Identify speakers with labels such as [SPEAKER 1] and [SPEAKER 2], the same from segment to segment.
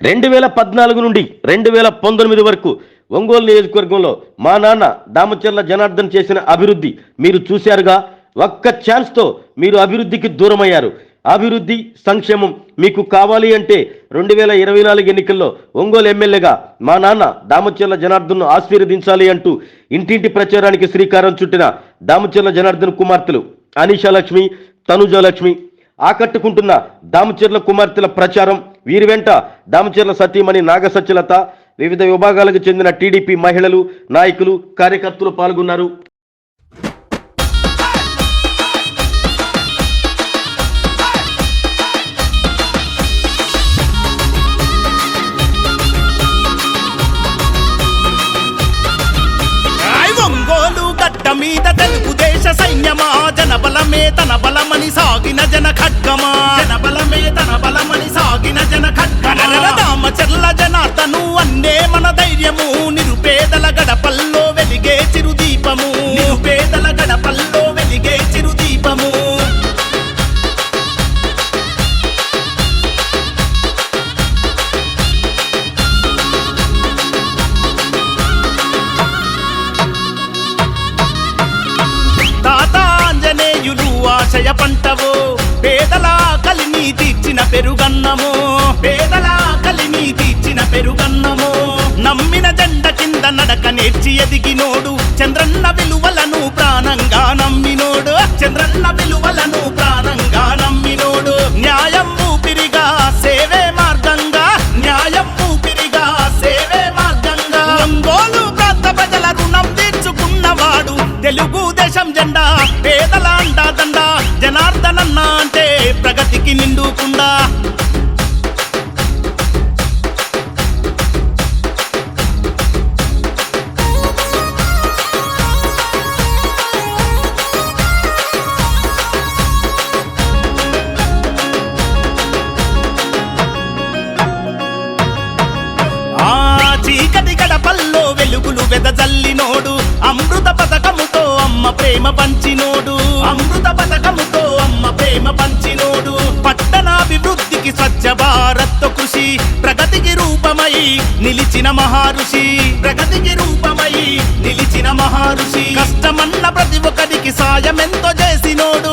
[SPEAKER 1] రెండు వేల పద్నాలుగు నుండి రెండు వేల పంతొమ్మిది వరకు ఒంగోలు నియోజకవర్గంలో మా నాన్న దామచర్ల జనార్దన్ చేసిన అభివృద్ధి మీరు చూశారుగా. ఒక్క ఛాన్స్తో మీరు అభివృద్ధికి దూరమయ్యారు. అభివృద్ధి సంక్షేమం మీకు కావాలి అంటే రెండు వేల ఇరవై నాలుగు ఎన్నికల్లో ఒంగోలు ఎమ్మెల్యేగా మా నాన్న దామచర్ల జనార్దన్ను ఆశీర్వదించాలి అంటూ ఇంటింటి ప్రచారానికి శ్రీకారం చుట్టిన దామచర్ల జనార్దన్ కుమార్తెలు అనీషాలక్ష్మి తనుజలక్ష్మి ఆకట్టుకుంటున్న దామచర్ల కుమార్తెల ప్రచారం వీరి వెంట దామచర్ల సతీమణి నాగసత్యలత వివిధ విభాగాలకు చెందిన టీడీపీ మహిళలు నాయకులు కార్యకర్తలు పాల్గొన్నారు.
[SPEAKER 2] రాయ్ ఒంగోలు గడ్డ మీద తెలుగుదేశ సైన్యమా? జనబలమే తన బలమని సాగిన జన ఖడ్గమా జనబలమే తన బలమని పుట్టిన జన ఖడ్గమా రామచర్ల జనార్దను అన్నే మన ధైర్యము నిరుపే పెరుగన్నము పేదల కలిని తీర్చిన పెరుగన్నము. నమ్మిన జెండ కింద నడక నేర్చి ఎదిగినోడు చంద్రన్న విలువలను ప్రాణంగా నమ్మినోడు చంద్రన్న విలువలను ప్రాణంగా నమ్మినోడు. న్యాయం ఊపిరిగా సేవే మార్గంగా న్యాయం ఊపిరిగా సేవే మార్గంగా. ఒంగోలు ప్రాంత ప్రజల రుణం తీర్చుకున్నవాడు తెలుగుదేశం జెండా పేద పంచినోడు. అమృత పథకముతో అమ్మ ప్రేమ పంచినోడు. అమృత పథకముతో అమ్మ ప్రేమ పంచినోడు. పట్టణాభివృద్ధికి స్వచ్ఛ భారత్ కృషి ప్రగతికి రూపమై నిలిచిన మహారుషి. ప్రగతికి రూపమై నిలిచిన మహారుషి. కష్టమన్న ప్రతి ఒక్కరికి సాయమెంతో చేసినోడు.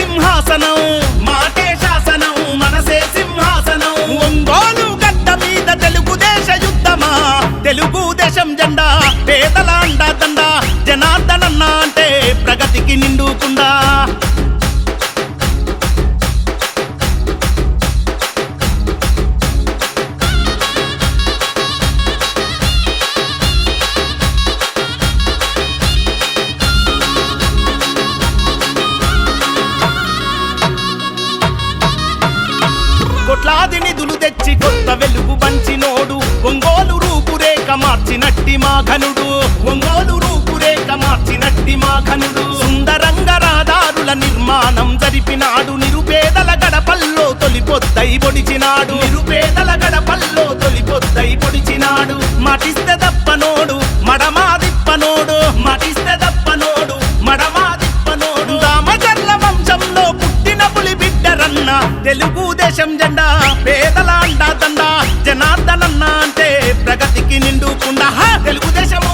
[SPEAKER 2] వేలాది నిధులు తెచ్చి కొత్త వెలుగు పంచినోడు ఒంగోలు రూపురేఖ మార్చినట్టి మా ఘనుడు. ఒంగోలు రూపురేఖ మార్చినట్టి మా ఘనుడు. సుందరంగ రహదారుల నిర్మాణం జరిపినాడు. తెలుగుదేశం జెండా పేదల అండా దండ జనార్దనన్న అంటే ప్రగతికి నిండుకుండా. తెలుగుదేశము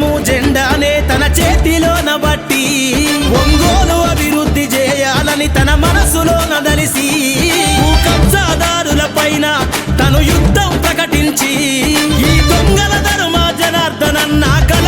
[SPEAKER 3] దేశము జెండానే తన చేతిలోన బట్టి ఒంగోలు అభివృద్ధి చేయాలని తన మనసులో నదలిసి కబ్జాదారుల పైన తను యుద్ధం ప్రకటించి ఈ దొంగల ధర్మ జనార్దనన్న కల